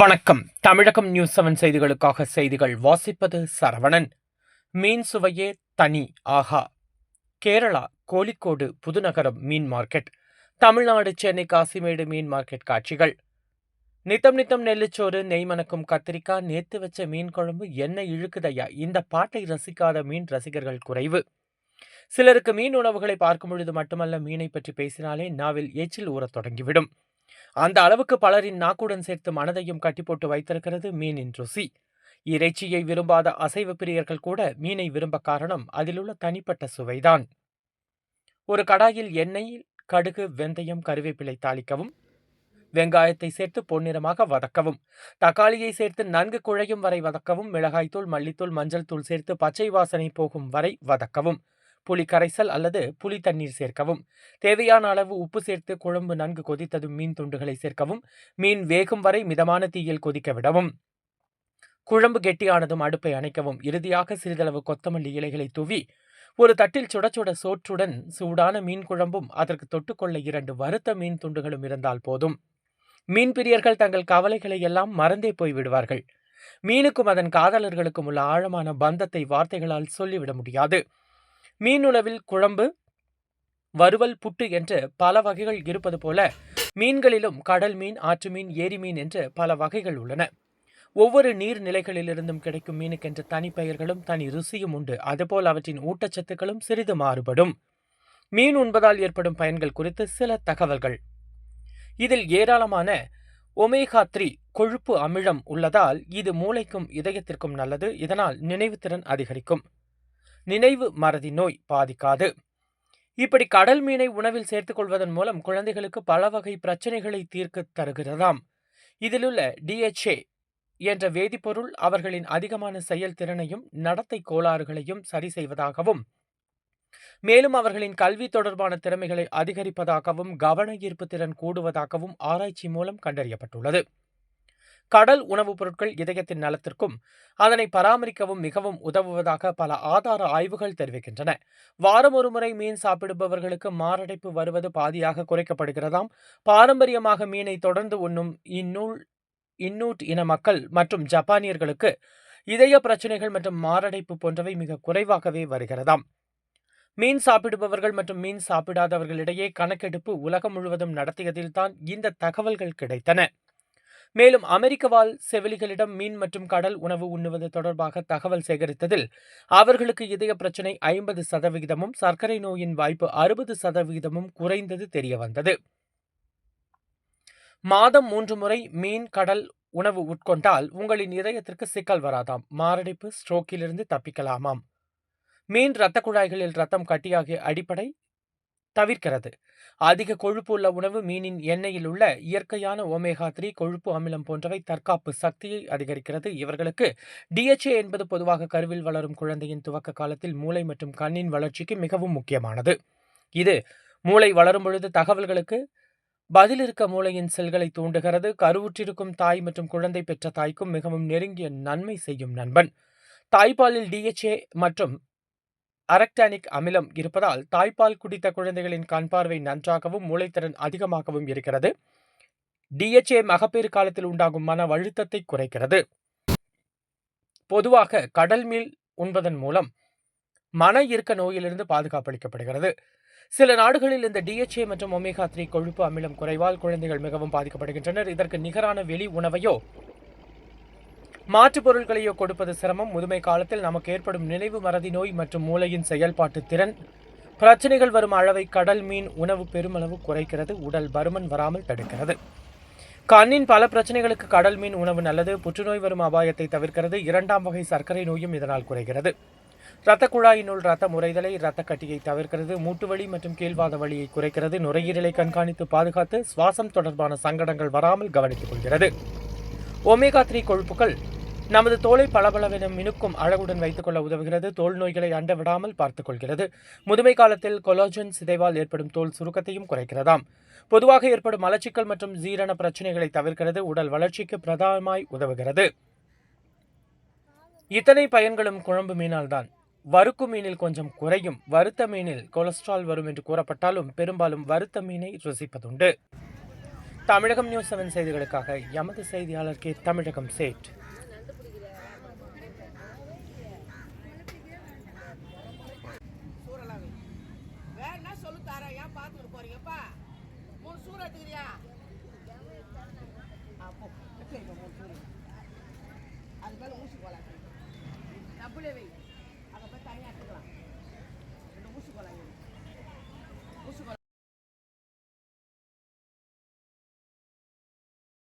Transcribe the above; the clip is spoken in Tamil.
வணக்கம். தமிழகம் நியூஸ் செவன் செய்திகளுக்காக செய்திகள் வாசிப்பது சரவணன். மீன் சுவையே தனி ஆஹா. கேரளா கோழிக்கோடு புதுநகரம் மீன் மார்க்கெட். தமிழ்நாடு சென்னை காசிமேடு மீன் மார்க்கெட் காட்சிகள். நித்தம் நித்தம் நெல்லுச்சோறு நெய் மணக்கும் கத்திரிக்காய் நேத்து வச்ச மீன் குழம்பு என்ன இழுக்குதையா? இந்த பாட்டை ரசிக்காத மீன் ரசிகர்கள் குறைவு. சிலருக்கு மீன் உணவுகளை பார்க்கும் பொழுது மட்டுமல்ல மீனை பற்றி பேசினாலே நாவில் எச்சில் ஊறத் தொடங்கிவிடும். அந்த அளவுக்கு பலரின் நாக்குடன் சேர்த்து மனதையும் கட்டி போட்டு வைத்திருக்கிறது மீனின் ருசி. இறைச்சியை விரும்பாத அசைவ பிரியர்கள் கூட மீனை விரும்ப காரணம் அதிலுள்ள தனிப்பட்ட சுவைதான். ஒரு கடாயில் எண்ணெயில் கடுகு வெந்தயம் கருவேப்பிலை தாளிக்கவும் வெங்காயத்தை சேர்த்து பொன்னிறமாக வதக்கவும் தக்காளியை சேர்த்து நன்கு குழையும் வரை வதக்கவும் மிளகாய்த்தூள் மல்லித்தூள் மஞ்சள் தூள் சேர்த்து பச்சை வாசனை போகும் வரை வதக்கவும் புளி கரைசல் அல்லது புளி தண்ணீர் சேர்க்கவும். தேவையான அளவு உப்பு சேர்த்து குழம்பு நன்கு கொதித்ததும் மீன் துண்டுகளை சேர்க்கவும். மீன் வேகும் வரை மிதமான தீயில் கொதிக்க விடவும். குழம்பு கெட்டியானதும் அடுப்பை அணைக்கவும். இறுதியாக சிறிதளவு கொத்தமல்லி இலைகளை தூவி ஒரு தட்டில் சுட சுட சோற்றுடன் சூடான மீன் குழம்பும் அதற்கு தொட்டுக்கொள்ள இரண்டு வறுத்த மீன் துண்டுகளும் இருந்தால் போதும். மீன் பிரியர்கள் தங்கள் கவலைகளை எல்லாம் மறந்தே போய் விடுவார்கள். மீனுக்கும் அதன் காதலர்களுக்கும் உள்ள ஆழமான பந்தத்தை வார்த்தைகளால் சொல்லிவிட முடியாது. மீனுணவில் குழம்பு வறுவல் புட்டு என்று பல வகைகள் இருப்பது போல மீன்களிலும் கடல் மீன் ஆற்று மீன் ஏரி மீன் என்று பல வகைகள் உள்ளன. ஒவ்வொரு நீர்நிலைகளிலிருந்தும் கிடைக்கும் மீனுக்கென்ற தனிப்பெயர்களும் தனி ருசியும் உண்டு. அதுபோல் அவற்றின் ஊட்டச்சத்துக்களும் சிறிது மாறுபடும். மீன் உண்பதால் ஏற்படும் பயன்கள் குறித்து சில தகவல்கள். இதில் ஏராளமான ஒமேகா த்ரீ கொழுப்பு அமிலம் உள்ளதால் இது மூளைக்கும் இதயத்திற்கும் நல்லது. இதனால் நினைவுத்திறன் அதிகரிக்கும். நினைவு மறதி நோய் பாதிக்காது. இப்படி கடல் மீனை உணவில் சேர்த்துக் கொள்வதன் மூலம் குழந்தைகளுக்கு பல வகை பிரச்சனைகளை தீர்க்க தருகிறதாம். இதிலுள்ள டிஎச்ஏ என்ற வேதிப்பொருள் அவர்களின் அதிகமான செயல்திறனையும் நடத்தை கோளாறுகளையும் சரி செய்வதாகவும் மேலும் அவர்களின் கல்வி தொடர்பான திறமைகளை அதிகரிப்பதாகவும் கவன ஈர்ப்பு திறன் கூடுவதாகவும் ஆராய்ச்சி மூலம் கண்டறியப்பட்டுள்ளது. கடல் உணவுப் பொருட்கள் இதயத்தின் நலத்திற்கும் அதனை பராமரிக்கவும் மிகவும் உதவுவதாக பல ஆதார ஆய்வுகள் தெரிவிக்கின்றன. வாரம் ஒரு முறை மீன் சாப்பிடுபவர்களுக்கு மாரடைப்பு வருவது பாதியாக குறைக்கப்படுகிறதாம். பாரம்பரியமாக மீனை தொடர்ந்து உண்ணும் இந்நூல் இன்னூட் இன மக்கள் மற்றும் ஜப்பானியர்களுக்கு இதய பிரச்சனைகள் மற்றும் மாரடைப்பு போன்றவை மிக குறைவாகவே வருகிறதாம். மீன் சாப்பிடுபவர்கள் மற்றும் மீன் சாப்பிடாதவர்களிடையே கணக்கெடுப்பு உலகம் முழுவதும் நடத்தியதில்தான் இந்த தகவல்கள் கிடைத்தன. மேலும் அமெரிக்க வாழ் செவிலிகளிடம் மீன் மற்றும் கடல் உணவு உண்ணுவது தொடர்பாக தகவல் சேகரித்ததில் அவர்களுக்கு இதய பிரச்சினை ஐம்பது சதவிகிதமும் சர்க்கரை நோயின் வாய்ப்பு அறுபது சதவிகிதமும் குறைந்தது தெரியவந்தது. மாதம் மூன்று முறை மீன் கடல் உணவு உட்கொண்டால் உங்களின் இதயத்திற்கு சிக்கல் வராதாம். மாரடைப்பு ஸ்ட்ரோக்கிலிருந்து தப்பிக்கலாமாம். மீன் இரத்த குழாய்களில் ரத்தம் கட்டியாகிய அடிப்படை தவிர்க்கிறது. அதிக கொழுப்பு உள்ள உணவு மீனின் எண்ணெயில் உள்ள இயற்கையான ஒமேகா த்ரீ கொழுப்பு அமிலம் போன்றவை தற்காப்பு சக்தியை அதிகரிக்கிறது. இவர்களுக்கு டிஎச்ஏ என்பது பொதுவாக கருவில் வளரும் குழந்தையின் துவக்க காலத்தில் மூளை மற்றும் கண்ணின் வளர்ச்சிக்கு மிகவும் முக்கியமானது. இது மூளை வளரும் பொழுது தகவல்களுக்கு பதிலிருக்க மூளையின் செல்களை தூண்டுகிறது. கருவுற்றிருக்கும் தாய் மற்றும் குழந்தை பெற்ற தாய்க்கும் மிகவும் நெருங்கிய நன்மை செய்யும் நண்பன். தாய்ப்பாலில் டிஎச்ஏ மற்றும் அரக்டானிக் அமிலம் இருப்பதால் தாய்ப்பால் குடித்த குழந்தைகளின் கண் பார்வை நன்றாகவும் மூளைத்திறன் அதிகமாகவும் இருக்கிறது. டிஎச்ஏ மகப்பேறு காலத்தில் உண்டாகும் மன அழுத்தத்தை குறைக்கிறது. பொதுவாக கடல் மீன் உண்பதன் மூலம் மன இறுக்க நோயிலிருந்து பாதுகாப்பளிக்கப்படுகிறது சில நாடுகளில் இந்த டிஎச்ஏ மற்றும் ஒமேகா த்ரீ கொழுப்பு அமிலம் குறைவால் குழந்தைகள் மிகவும் பாதிக்கப்படுகின்றனர். இதற்கு நிகரான வெளி உணவையோ மாற்றுப் பொருட்களையோ கொடுப்பது சிரமம். முதுமை காலத்தில் நமக்கு ஏற்படும் நினைவு மறதி நோய் மற்றும் மூளையின் செயல்பாட்டு திறன். பிரச்சனைகள் வரும் அளவை கடல் மீன் உணவு பெருமளவு குறைக்கிறது. உடல் பருமன் வராமல் தடுக்கிறது. கண்ணின் பல பிரச்சனைகளுக்கு கடல் மீன் உணவு நல்லது. புற்றுநோய் வரும் அபாயத்தை தவிர்க்கிறது. இரண்டாம் வகை சர்க்கரை நோயும் இதனால் குறைகிறது. இரத்த குழாயினுள் ரத்த முறைதலை இரத்த கட்டியை தவிர்க்கிறது. மூட்டுவலி மற்றும் கீழ்வாத வழியை குறைக்கிறது. நுரையீரலை கண்காணித்து பாதுகாத்து சுவாசம் தொடர்பான சங்கடங்கள் வராமல் கவனித்துக் கொள்கிறது. ஒமேகா த்ரீ கொழுப்புகள் நமது தோலை பளபளவென மினுக்கும் அழகுடன் வைத்துக்கொள்ள உதவுகிறது. தோல் நோய்களை அண்ட விடாமல் பார்த்துக் கொள்கிறது. முதுமை காலத்தில் கொலோஜன் சிதைவால் ஏற்படும் தோல் சுருக்கத்தையும் குறைக்கிறதாம். பொதுவாக ஏற்படும் மலச்சிக்கல் மற்றும் ஜீரண பிரச்சனைகளை தவிர்க்கிறது. உடல் வளர்ச்சிக்கு பிரதானமாய் உதவுகிறது. இத்தனை பயன்களும் குழம்பு மீனால் தான் வறுக்கு மீனில் கொஞ்சம் குறையும். வறுத்த மீனில் கொலஸ்ட்ரால் வரும் என்று கூறப்பட்டாலும் பெரும்பாலும் வறுத்த மீனை ருசிப்பதுண்டு. தமிழகம் நியூஸ் செவன் செய்திகளுக்காக எமது செய்தியாளர் கே. தமிழகம் சேட். ஏன் பார்த்துக்கிட்டு போறீங்கப்பா. மூணு சூறு எடுத்துக்கிறியா? அப்போ மூணு சூறு அது மேலே ஊசி போலாம் டப்புலே வை அதை போய் தனியாக எடுத்துக்கலாம். ரெண்டு ஊசி போலாம் ஊசி போலாம்